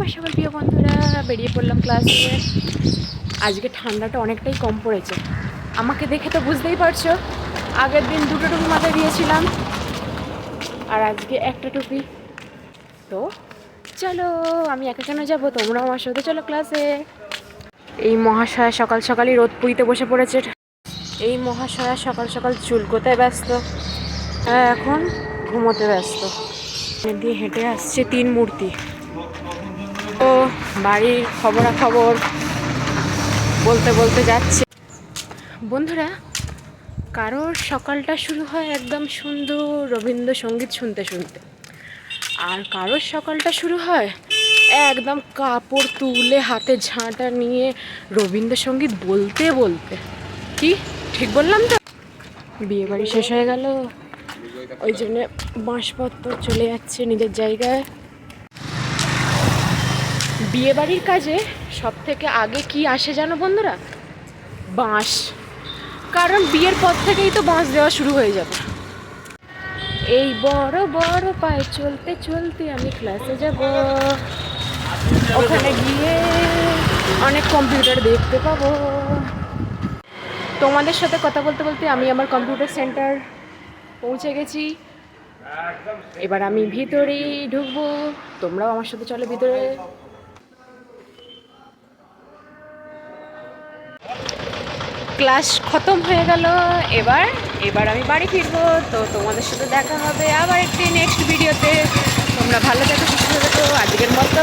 আমার সবার প্রিয় বন্ধুরা, বেরিয়ে পড়লাম ক্লাসে আজকে ঠান্ডাটা অনেকটাই কম পড়েছে। আমাকে দেখে তো বুঝতেই পারছ, আগের দিন দুটো টুপি মাথায় দিয়েছিলাম। আর আজকে একটা টুপি। তো চলো, আমি একা কেন যাব? তোমরাও আমার সাথে চলো ক্লাসে এই মহাশয়া সকাল সকালই রোদ পুইতে বসে পড়েছে। এই মহাশয়া সকাল সকাল চুলকোতে ব্যস্ত? হ্যাঁ এখন ঘুমোতে ব্যস্ত। দিয়ে হেঁটে আসছে তিন মূর্তি। ও বাড়ির খবরাখবর বলতে বলতে যাচ্ছে। বন্ধুরা, কারোর সকালটা শুরু হয় একদম সুন্দর রবীন্দ্রসঙ্গীত শুনতে শুনতে। আর কারোর সকালটা শুরু হয় একদম কাপড় তুলে হাতে ঝাঁটা নিয়ে রবীন্দ্রসঙ্গীত বলতে বলতে। কি? ঠিক বললাম তো? বিয়ে বাড়ি শেষ হয়ে গেল। ওই জন্য বাঁশপত্র চলে যাচ্ছে নিজের জায়গায়। বিয়ে বাড়ির কাজে সব থেকে আগে কি আসে জানো বন্ধুরা? বাঁশ। কারণ বিয়ের পর থেকেই তো বাঁশ দেওয়া শুরু হয়ে যাবে। এই বড় বড় পায়ে চলতে চলতে আমি ক্লাসে যাব। ওখানে গিয়ে অনেক কম্পিউটার দেখতে পাবো। তোমাদের সাথে কথা বলতে বলতে আমি আমার কম্পিউটার সেন্টার পৌঁছে গেছি। এবার আমি ভিতরেই ঢুকবো। তোমরাও আমার সাথে চলো ভিতরে। ক্লাস খতম হয়ে গেল। এবার এবার আমি বাড়ি ফিরবো। তো তোমাদের সাথে দেখা হবে আবার একটি নেক্সট ভিডিওতে তোমরা ভালো থেকো, সুস্থ থেকো। আজকের মতো